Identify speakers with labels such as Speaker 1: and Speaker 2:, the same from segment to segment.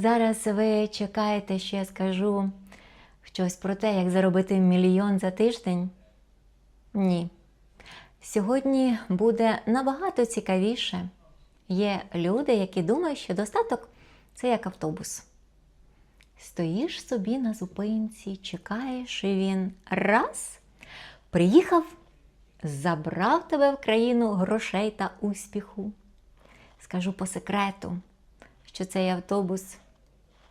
Speaker 1: Зараз ви чекаєте, що я скажу щось про те, як заробити мільйон за тиждень? Ні. Сьогодні буде набагато цікавіше. Є люди, які думають, що достаток це як автобус. Стоїш собі на зупинці, чекаєш, і він раз приїхав, забрав тебе в країну грошей та успіху. Скажу по секрету, що цей автобус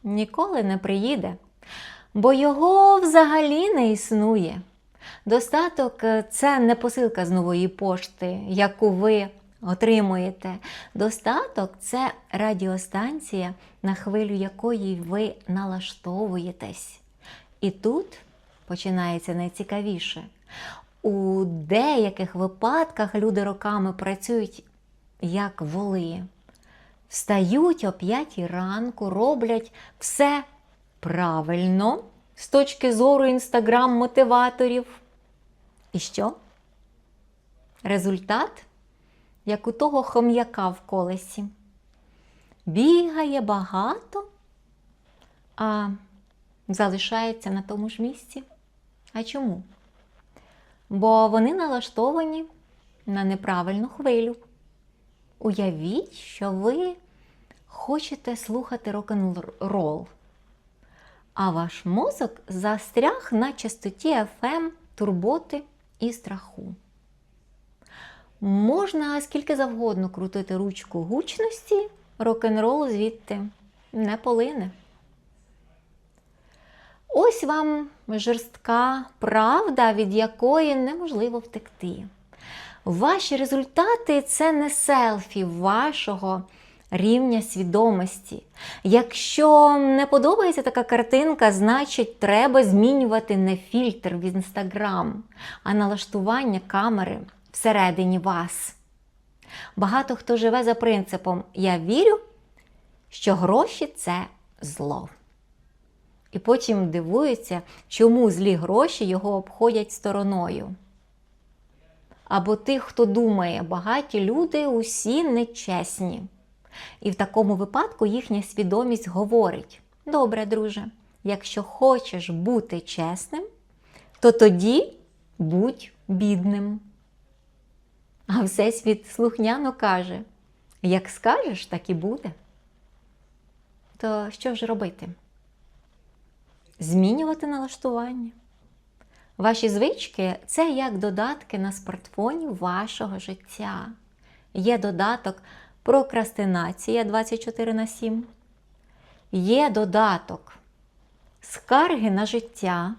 Speaker 1: ніколи не приїде, бо його взагалі не існує. Достаток це не посилка з нової пошти, яку ви отримуєте. Достаток це радіостанція, на хвилю якої ви налаштовуєтесь. І тут починається найцікавіше. У деяких випадках люди роками працюють як воли. Встають о п'ятій ранку, роблять все правильно з точки зору інстаграм-мотиваторів. І що? Результат, як у того хом'яка в колесі. Бігає багато, а залишається на тому ж місці. А чому? Бо вони налаштовані на неправильну хвилю. Уявіть, що ви хочете слухати рок-н-рол, а ваш мозок застряг на частоті FM турботи і страху. Можна скільки завгодно крутити ручку гучності, рок-н-рол звідти не полине. Ось вам жорстка правда, від якої неможливо втекти. Ваші результати це не селфі вашого рівня свідомості. Якщо не подобається така картинка, значить треба змінювати не фільтр в інстаграм, а налаштування камери всередині вас. Багато хто живе за принципом Я вірю, що гроші це зло. І потім дивується, чому злі гроші його обходять стороною. Або тих, хто думає, багаті люди усі нечесні. І в такому випадку їхня свідомість говорить: добре, друже, якщо хочеш бути чесним, то тоді будь бідним. А Всесвіт слухняно каже: як скажеш, так і буде. То що ж робити? Змінювати налаштування. Ваші звички це як додатки на смартфоні вашого життя. Є додаток прокрастинація 24 на 7. Є додаток скарги на життя.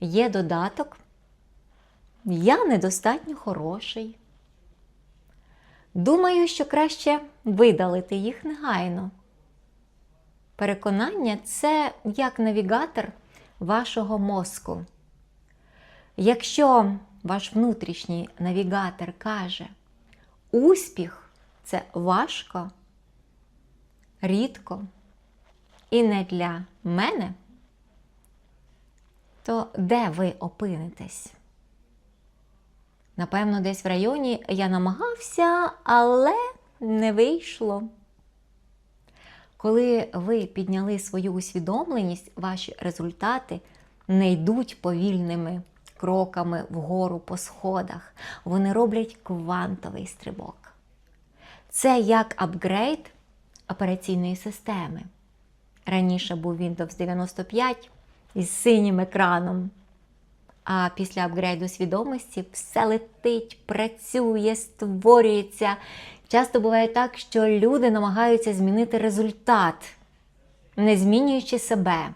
Speaker 1: Є додаток Я недостатньо хороший. Думаю, що краще видалити їх негайно. Переконання це як навігатор вашого мозку. Якщо ваш внутрішній навігатор каже, успіх це важко, рідко і не для мене, то де ви опинитесь? Напевно, десь в районі я намагався, але не вийшло. Коли ви підняли свою усвідомленість, ваші результати не йдуть повільними кроками вгору по сходах. Вони роблять квантовий стрибок. Це як апгрейд операційної системи. Раніше був Windows 95 із синім екраном. А після апгрейду свідомості все летить, працює, створюється. Часто буває так, що люди намагаються змінити результат, не змінюючи себе.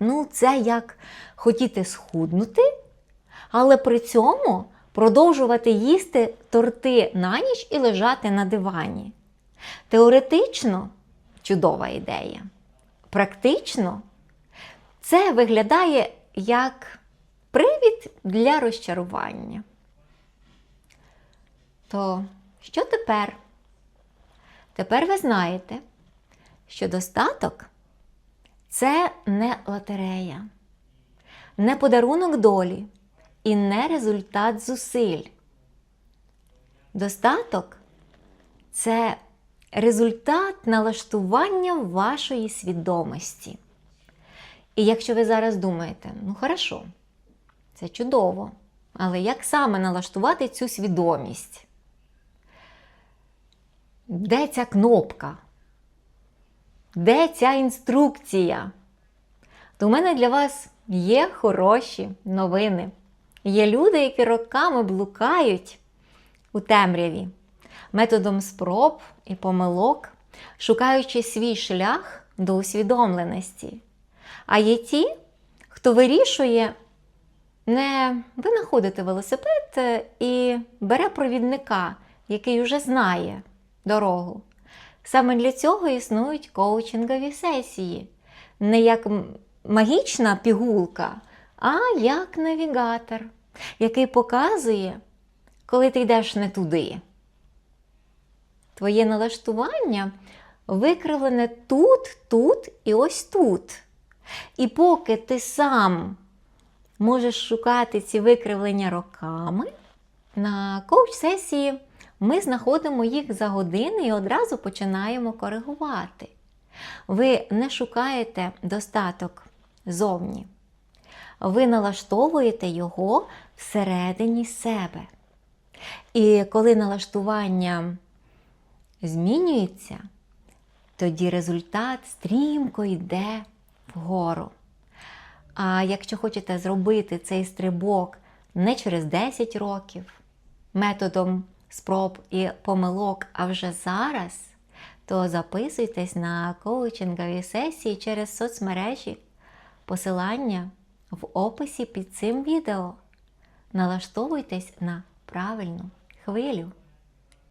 Speaker 1: Ну, це як хотіти схуднути, але при цьому продовжувати їсти торти на ніч і лежати на дивані. Теоретично чудова ідея. Практично це виглядає як привід для розчарування. То що тепер? Тепер ви знаєте, що достаток це не лотерея, не подарунок долі і не результат зусиль. Достаток це результат налаштування вашої свідомості. І якщо ви зараз думаєте, ну хорошо, це чудово, але як саме налаштувати цю свідомість? Де ця кнопка? Де ця інструкція? То у мене для вас є хороші новини. Є люди, які роками блукають у темряві, методом спроб і помилок, шукаючи свій шлях до усвідомленості. А є ті, хто вирішує не винаходити велосипед е, і бере провідника, який вже знає дорогу. Саме для цього існують коучингові сесії. Не як магічна пігулка, а як навігатор, який показує, коли ти йдеш не туди. Твоє налаштування викривлене тут, тут і ось тут. І поки ти сам можеш шукати ці викривлення роками, на коуч-сесії ми знаходимо їх за години і одразу починаємо коригувати. Ви не шукаєте достаток зовні. Ви налаштовуєте його всередині себе. І коли налаштування змінюється, тоді результат стрімко йде вгору. А якщо хочете зробити цей стрибок не через 10 років, методом спроб і помилок, а вже зараз, то записуйтесь на коучингові сесії через соцмережі. Посилання в описі під цим відео. Налаштовуйтесь на правильну хвилю.